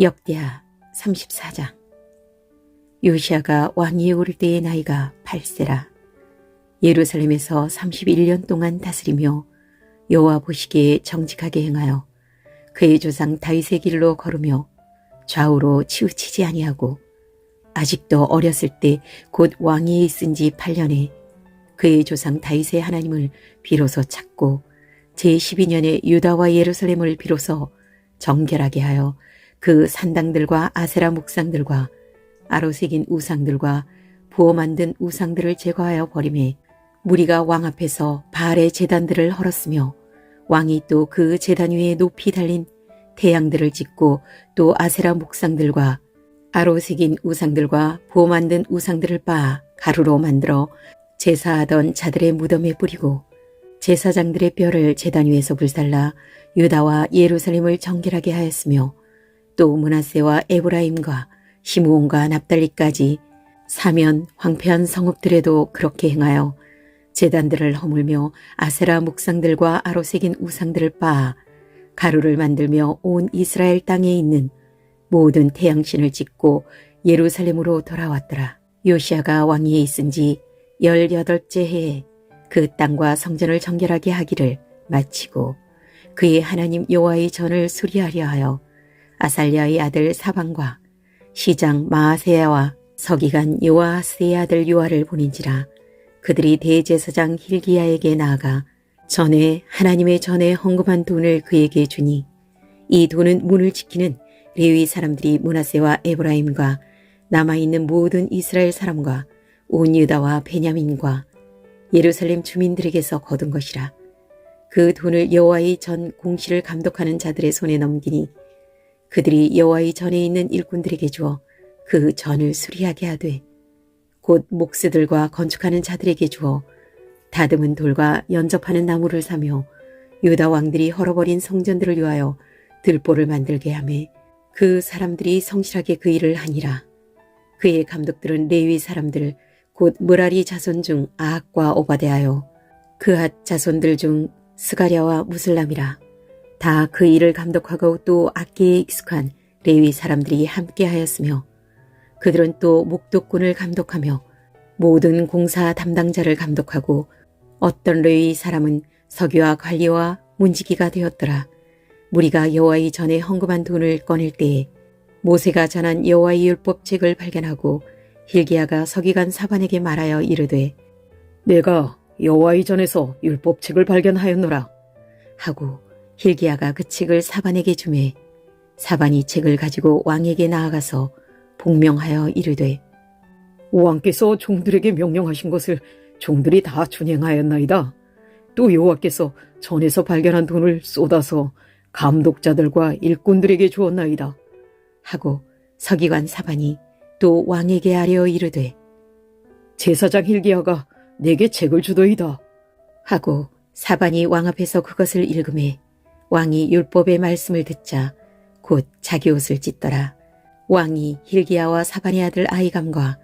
역대하 34장. 요시아가 왕위에 오를 때의 나이가 8세라. 예루살렘에서 31년 동안 다스리며 여호와 보시기에 정직하게 행하여 그의 조상 다윗의 길로 걸으며 좌우로 치우치지 아니하고 아직도 어렸을 때 곧 왕위에 있은 지 8년에 그의 조상 다윗의 하나님을 비로소 찾고 제12년에 유다와 예루살렘을 비로소 정결하게 하여 그 산당들과 아세라 묵상들과 아로 새긴 우상들과 부어 만든 우상들을 제거하여 버림에 무리가 왕 앞에서 바알의 제단들을 헐었으며 왕이 또그 제단 위에 높이 달린 태양들을 짓고 또 아세라 묵상들과 아로 새긴 우상들과 부어 만든 우상들을 빻아 가루로 만들어 제사하던 자들의 무덤에 뿌리고 제사장들의 뼈를 제단 위에서 불살라 유다와 예루살렘을 정결하게 하였으며 또 문하세와 에브라임과 시므온과 납달리까지 사면 황폐한 성읍들에도 그렇게 행하여 제단들을 허물며 아세라 묵상들과 아로 새긴 우상들을 빻아 가루를 만들며 온 이스라엘 땅에 있는 모든 태양신을 짓고 예루살렘으로 돌아왔더라. 요시아가 왕위에 있은 지 열여덟째 해에 그 땅과 성전을 정결하게 하기를 마치고 그의 하나님 여호와의 전을 수리하려 하여 아살랴의 아들 사방과 시장 마아세야와 서기관 요아스의 아들 요아를 보낸지라 그들이 대제사장 힐기야에게 나아가 전에 하나님의 전에 헌금한 돈을 그에게 주니 이 돈은 문을 지키는 레위 사람들이 문하세와 에브라임과 남아있는 모든 이스라엘 사람과 온 유다와 베냐민과 예루살렘 주민들에게서 거둔 것이라. 그 돈을 여호와의 전 공시를 감독하는 자들의 손에 넘기니 그들이 여호와의 전에 있는 일꾼들에게 주어 그 전을 수리하게 하되 곧 목수들과 건축하는 자들에게 주어 다듬은 돌과 연접하는 나무를 사며 유다 왕들이 헐어버린 성전들을 위하여 들보를 만들게 하매 그 사람들이 성실하게 그 일을 하니라. 그의 감독들은 레위 사람들 곧 무라리 자손 중 아학과 오바데하여 그핫 자손들 중 스가랴와 무슬람이라 다 그 일을 감독하고 또 악기에 익숙한 레위 사람들이 함께하였으며 그들은 또 목독꾼을 감독하며 모든 공사 담당자를 감독하고 어떤 레위 사람은 서기와 관리와 문지기가 되었더라. 무리가 여호와의 전에 헌금한 돈을 꺼낼 때에 모세가 전한 여호와의 율법책을 발견하고 힐기야가 서기관 사반에게 말하여 이르되 내가 여호와의 전에서 율법책을 발견하였노라 하고 힐기야가 그 책을 사반에게 주매 사반이 책을 가지고 왕에게 나아가서 복명하여 이르되 왕께서 종들에게 명령하신 것을 종들이 다 준행하였나이다. 또 여호와께서 전에서 발견한 돈을 쏟아서 감독자들과 일꾼들에게 주었나이다. 하고 서기관 사반이 또 왕에게 아뢰어 이르되 제사장 힐기야가 내게 책을 주더이다. 하고 사반이 왕 앞에서 그것을 읽음에 왕이 율법의 말씀을 듣자 곧 자기 옷을 찢더라. 왕이 힐기야와 사반의 아들 아이감과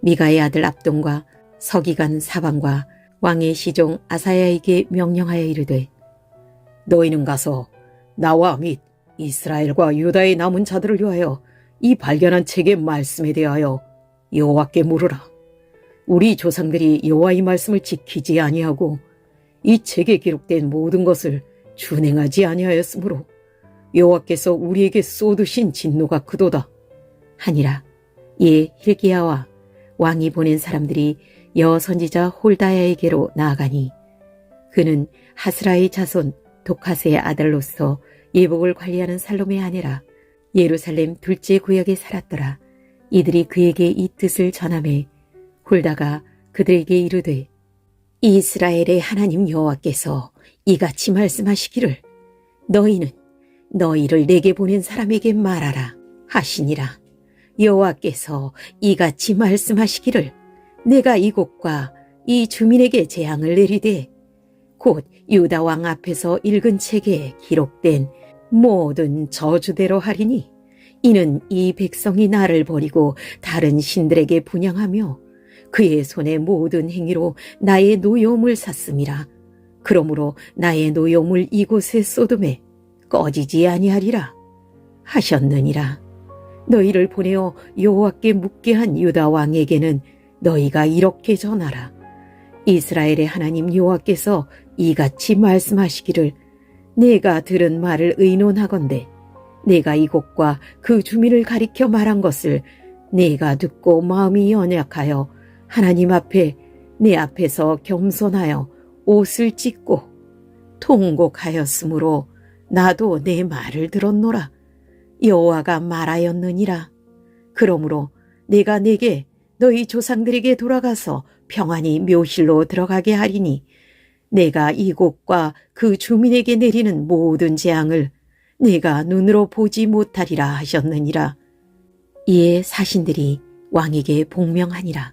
미가의 아들 압동과 서기관 사반과 왕의 시종 아사야에게 명령하여 이르되 너희는 가서 나와 및 이스라엘과 유다의 남은 자들을 위하여 이 발견한 책의 말씀에 대하여 여호와께 물으라. 우리 조상들이 여호와의 말씀을 지키지 아니하고 이 책에 기록된 모든 것을 준행하지 아니하였으므로 여호와께서 우리에게 쏟으신 진노가 크도다. 하니라. 이에 힐기야와 왕이 보낸 사람들이 여 선지자 홀다야에게로 나아가니 그는 하스라의 자손 도카스의 아들로서 예복을 관리하는 살롬의 아내라 예루살렘 둘째 구역에 살았더라. 이들이 그에게 이 뜻을 전함해 홀다가 그들에게 이르되 이스라엘의 하나님 여호와께서 이같이 말씀하시기를 너희는 너희를 내게 보낸 사람에게 말하라 하시니라. 여호와께서 이같이 말씀하시기를 내가 이곳과 이 주민에게 재앙을 내리되 곧 유다 왕 앞에서 읽은 책에 기록된 모든 저주대로 하리니 이는 이 백성이 나를 버리고 다른 신들에게 분양하며 그의 손의 모든 행위로 나의 노여움을 샀음이라. 그러므로 나의 노여움을 이곳에 쏟음에 꺼지지 아니하리라 하셨느니라. 너희를 보내어 여호와께 묻게 한 유다 왕에게는 너희가 이렇게 전하라. 이스라엘의 하나님 여호와께서 이같이 말씀하시기를 내가 들은 말을 의논하건대 내가 이곳과 그 주민을 가리켜 말한 것을 내가 듣고 마음이 연약하여 하나님 앞에 내 앞에서 겸손하여 옷을 찢고 통곡하였으므로 나도 내 말을 들었노라. 여호와가 말하였느니라. 그러므로 내가 내게 너희 조상들에게 돌아가서 평안히 묘실로 들어가게 하리니 내가 이곳과 그 주민에게 내리는 모든 재앙을 내가 눈으로 보지 못하리라 하셨느니라. 이에 사신들이 왕에게 복명하니라.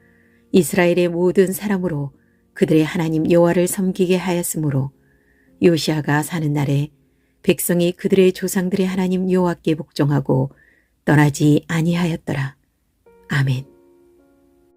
이스라엘의 모든 사람으로 그들의 하나님 여호와를 섬기게 하였으므로 요시아가 사는 날에 백성이 그들의 조상들의 하나님 여호와께 복종하고 떠나지 아니하였더라. 아멘.